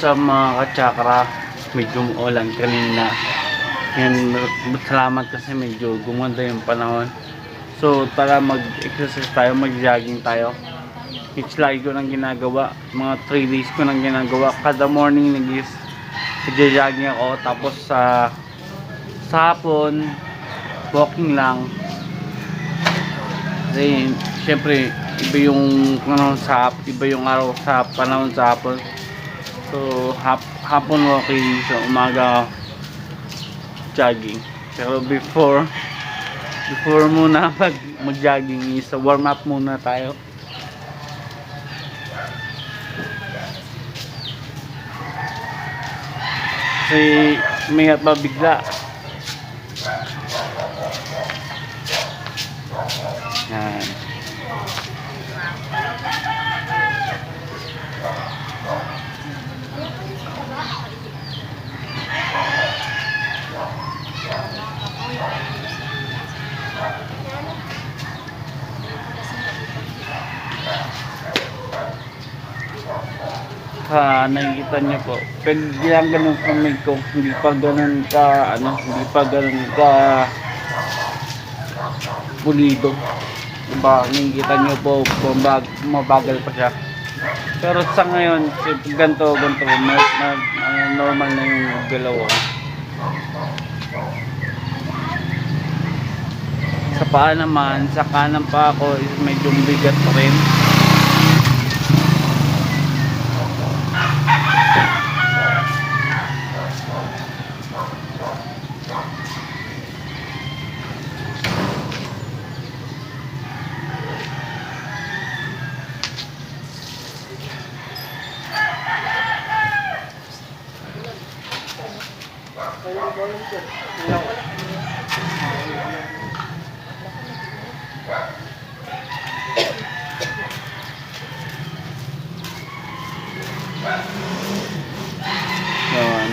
What's up mga kachakra? Medyo umulan kanina. Yan, salamat kasi medyo gumanda yung panahon. So, tara mag-exercise tayo, mag-jogging tayo. It's lagi ko nang ginagawa. Mga 3 days ko nang ginagawa. Kada morning nag-is nag-jogging ako. Tapos sa sa hapon, walking lang. Kasi, syempre, iba yung panahon sa iba yung araw sa panahon sa hapon. So, hap, hapon walking sa umaga jogging. Pero before before muna mag mag-jogging is warm up muna tayo. Kasi may ba bigla. Yan. Ha nakikita niyo po. Pag yan ganun kamay ko hindi pa ganun ka ano hindi pa ganun ka pulido. Diba nakikita niyo po bumag, mabagal pa siya. Pero sa ngayon ganto ganto na, na, ano, normal na yung galaw ko sa paa naman sa kanan pa ako medyo bigat pa rin So,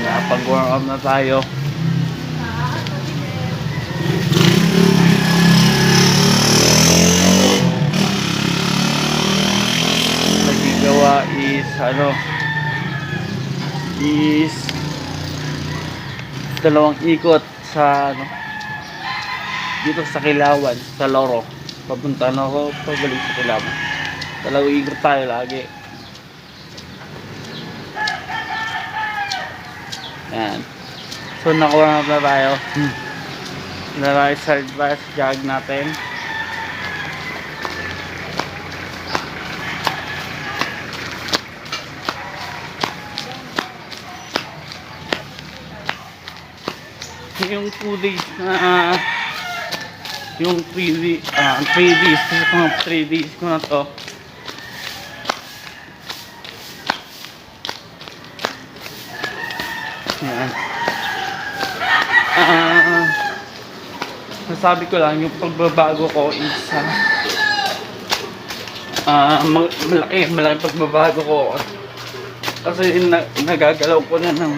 nakapag-warm up na tayo. Nagigawa is ano is dalawang ikot sa ano dito sa Kilawan, sa Loro. Papunta na ako, pabalik sa Kilawan. Dalawang ikot tayo lagi. Yan. So, nakuha na tayo. Hmm. Tayo sa advice jog natin. Yung 2 days na ah, yung 3 days, ah, 3 days, mga 3 days ko na to. Yan. Ah, nasabi ko lang yung pagbabago ko is ah, ma- malaki, malaki pagbabago ko. Kasi na, nagagalaw ko na ng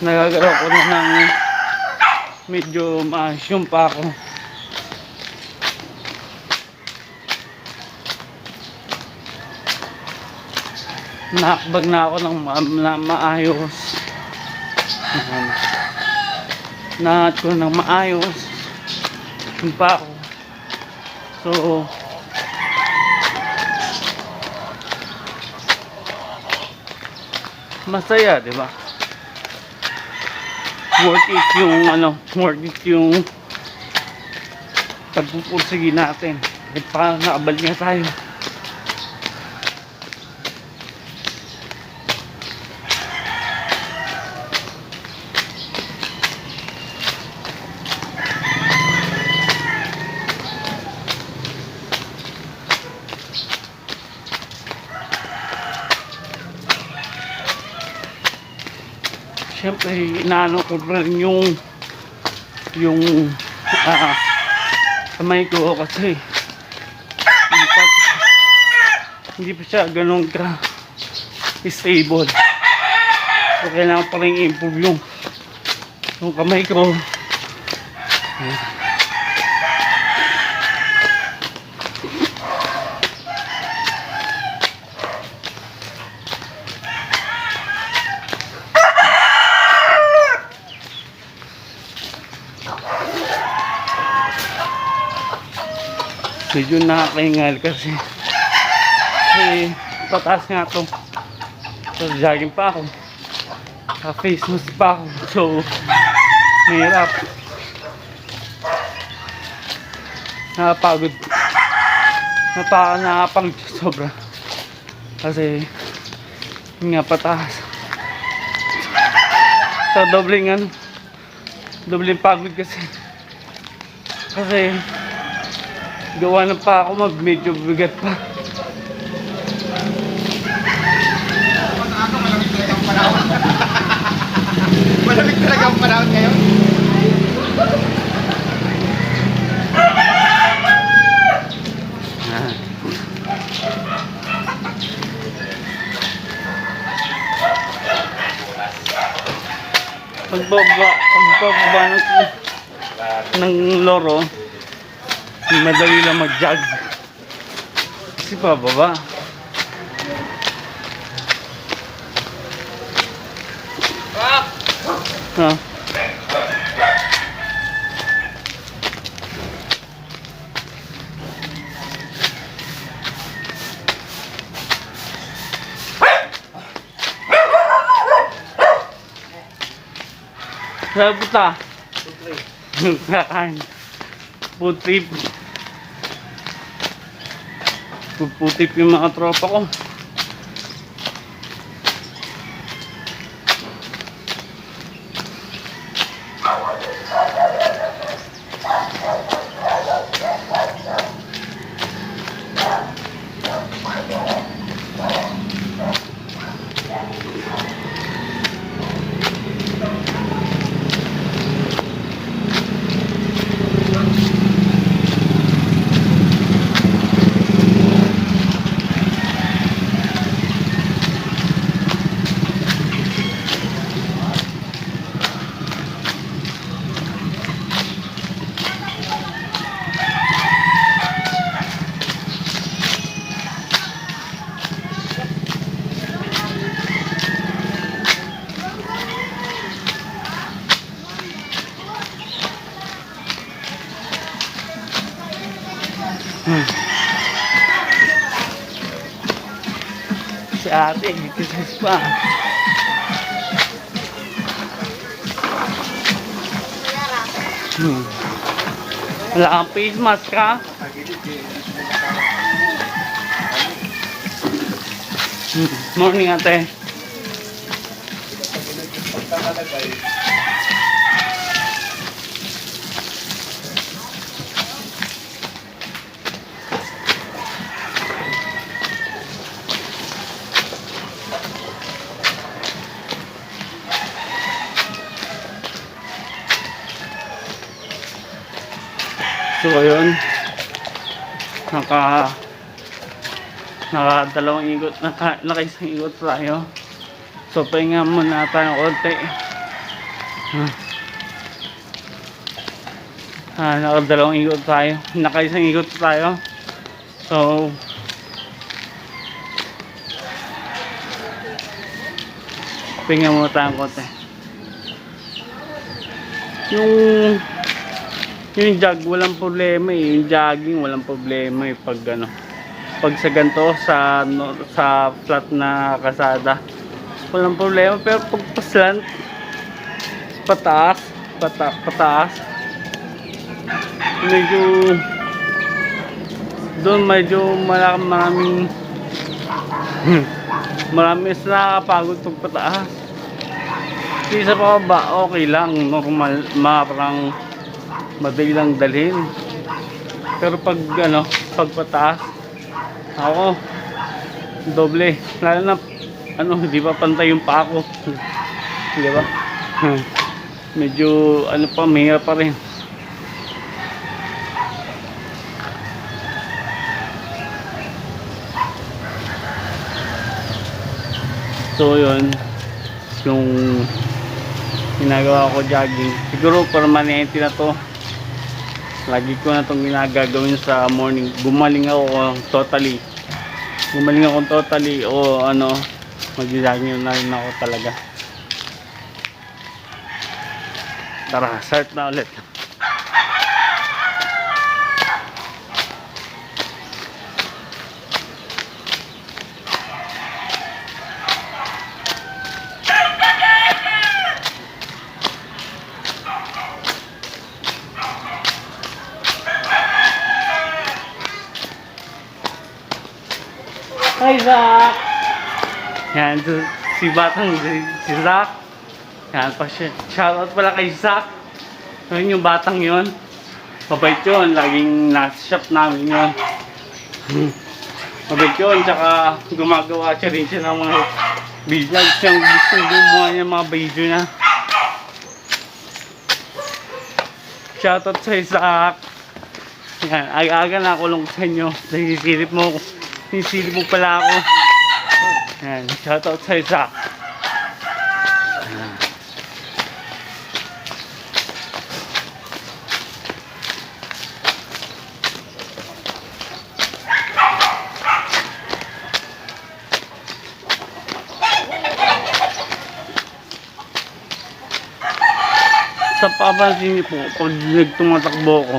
nagagalaw ko na ng medyo maasyong pa ako. Nakakbag na ako ng ma na maayos. Ayan. Nahat ko ng maayos. Yung pa ako. So, masaya, di ba? Worth it yung ano, worth it yung pagpupursige natin. Kahit pa nakabal nga tayo. Siyempre, inaano ko rin yung yung kamay ko kasi hindi pa, hindi pa siya ganun ka stable. So, kailangan pa rin improve yung yung kamay ko. Ayan. Medyo nakakaingal kasi kasi pataas nga to. So, jogging pa ako. Ka-face mask pa ako. So, mahirap. Nakapagod. Napaka nakapagod sobra. Kasi, nga pataas. So, dobling ano. Dobling pagod kasi. Kasi, gawa na pa ako mag medyo bigat pa. Malamig talaga ang panahon ngayon. Pagbaba, pagbaba ng, ng loro, madali lang mag-jog. Kasi pababa. Ha? Sabi ta. Food trip. Food trip yung mga tropa ko. Ate, kisis pa. Hmm. Wala kang face mask ka? Hmm. Morning ate. Ayun. Naka naka dalawang ikot, naka, naka isang ikot tayo. So pahinga muna tayo konti. Ah. Ah, naka dalawang ikot tayo. Naka isang ikot tayo. So pahinga muna tayo konti. Yung yung jog, walang problema eh. Yung jogging, walang problema eh. Pag ano, pag sa ganito, sa, no, sa flat na kasada, walang problema. Pero pag paslant, pataas, pata, pataas, medyo, doon medyo maraming, maraming, marami sa nakakapagod pag pataas. Kasi sa pababa, okay lang, normal, ma, parang, madali lang dalhin. Pero pag ano, pag pataas, ako, doble. Lalo na, ano, hindi pa pantay yung pa ako. di ba? Medyo, ano pa, mahirap pa rin. So, yun, yung ginagawa ko jogging. Siguro permanente na to. Lagi ko na itong ginagagawin sa morning. Gumaling ako totally. Gumaling ako totally o ano, mag-jogging na rin ako talaga. Tara, start na ulit. Zach! Yan, si- Batang, si, Zach. Yan, pa siya. Shoutout pala kay Zach. Yun yung batang yun. Mabait yun. Laging nasa shop namin yun. Mabait yun. Tsaka gumagawa siya rin siya ng mga video. Siyang gusto gumawa niya mga video niya. Shoutout sa Zach. Yan, aga-aga na kulong sa inyo. Nasisilip mo, nasisilip mo pala ako. Yan, shoutout sa Zach. Sa papansin niyo po, pag nagtumatakbo ko,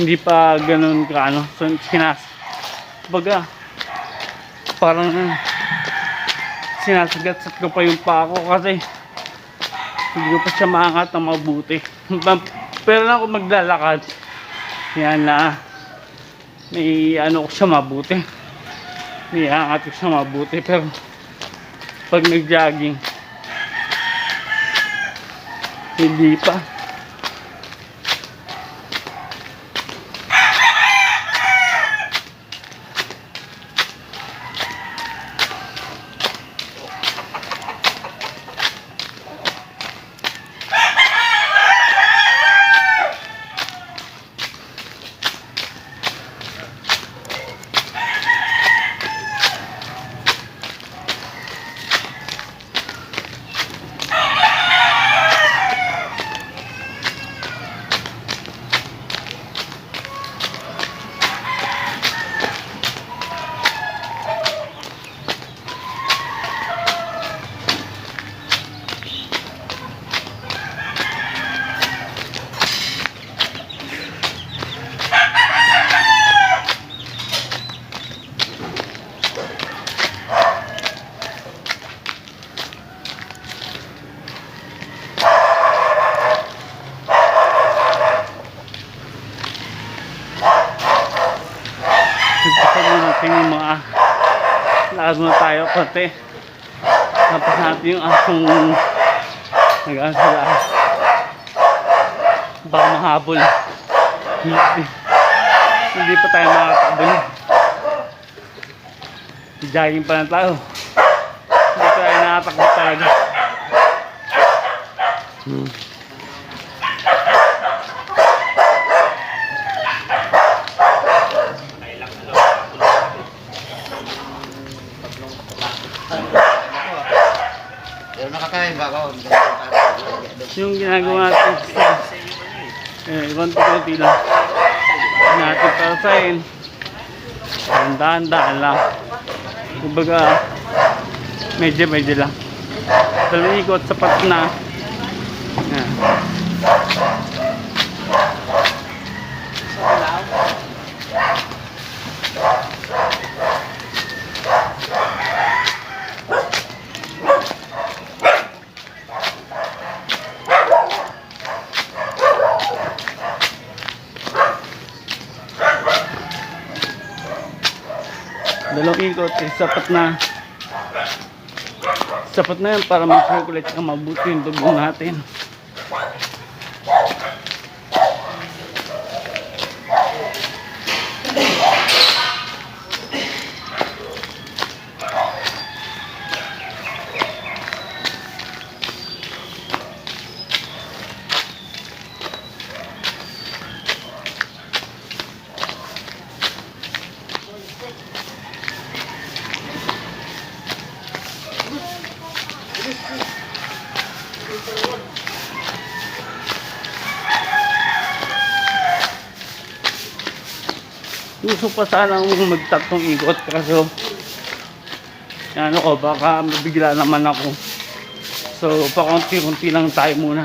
hindi pa ganun ka ano, so, sinas, baga, parang sinasagat ko pa yung pa ako kasi hindi ko pa siya maangat ng mabuti. Pero na ako maglalakad, yan na, may ano ko siya mabuti. May angat ko siya mabuti, pero pag nag-jogging, hindi pa. Nagpasal mo natin yung mga lakad muna konti. Tapos natin yung asong nag-ano sila. Baka mahabol. Hindi, pa tayo makakatabol. Jogging pa lang tayo. Hindi tayo nakatakbo talaga. Hmm. Pero nakakain ba ako? Yung ginagawa natin sa eh, konti-konti lang. Natin para sa akin. Dahan-dahan lang. Kumbaga, medyo-medyo lang. Dalawang ikot, sapat na. Yan. Eh, sapat na. Sapat na yan para mag-circulate ka mabuti yung dugo natin. Gusto pa sana magtatlong ikot kaso ano ko, baka mabigla naman ako. So, pakunti-kunti lang tayo muna.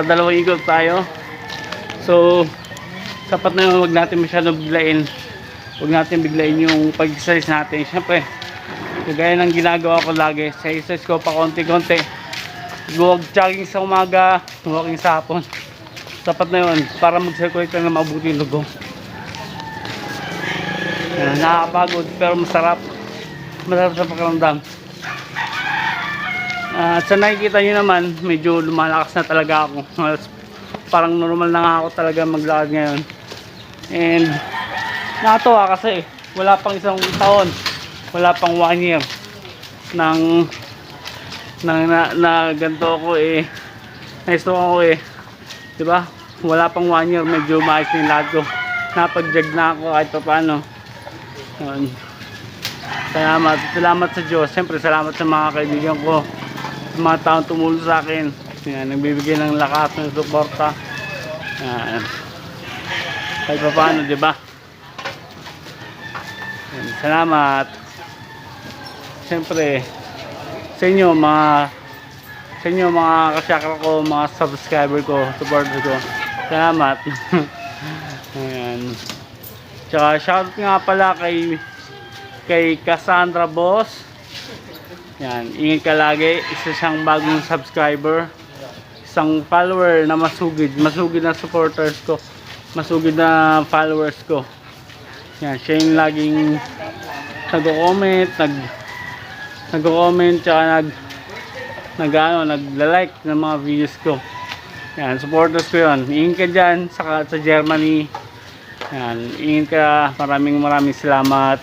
Nakadalawang ikot tayo. So, sapat na yun. Huwag natin masyadong biglain. Huwag natin biglain yung pag-exercise natin. Siyempre, kagaya ng ginagawa ko lagi, exercise ko pa konti-konti. Huwag jogging sa umaga, walking sa hapon. Sapat na yun para mag-circulate lang na mabuti yung. Yan, nakakapagod pero masarap. Masarap sa pakiramdam. At sa nakikita nyo naman, medyo lumalakas na talaga ako. Parang normal na nga ako talaga maglakad ngayon. And nakatuwa kasi wala pang isang taon, wala pang one year nang nang na, na ganito ako eh. Na-stroke ako eh. 'di ba wala pang one year medyo maayos na yung lahat ko. Napag-jag na ako kahit pa paano salamat. Salamat sa Diyos. Siyempre salamat sa mga kaibigan ko mga taong tumulong sa akin yan, nagbibigay ng lakas ng suporta yan kahit pa paano 'di ba yan, salamat siyempre sa inyo mga sa inyo mga kasyakra ko, mga subscriber ko, supporter ko. Salamat. Ayan. Tsaka shoutout nga pala kay kay Cassandra Boss. Yan, ingat ka lagi. Isa siyang bagong subscriber. Isang follower na masugid. Masugid na supporters ko. Masugid na followers ko. Yan, siya yung laging nag-comment, nag nagko-comment tsaka nag nag ano, nagla-like ng mga videos ko. Yan, supporters ko 'yon. Ingat ka diyan sa sa Germany. Yan, ingat ka. Maraming maraming salamat.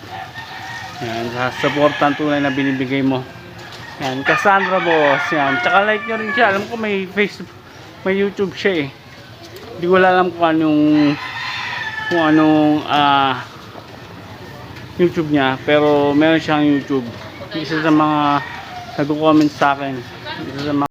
Yan, sa support ng tunay na binibigay mo. Yan, Cassandra Boss. Yan, tsaka like nyo rin siya. Alam ko may Facebook, may YouTube siya eh. Hindi ko alam kung anong kung anong ah YouTube niya, pero meron siyang YouTube isa sa mga nagko-comment sa akin isa sa mga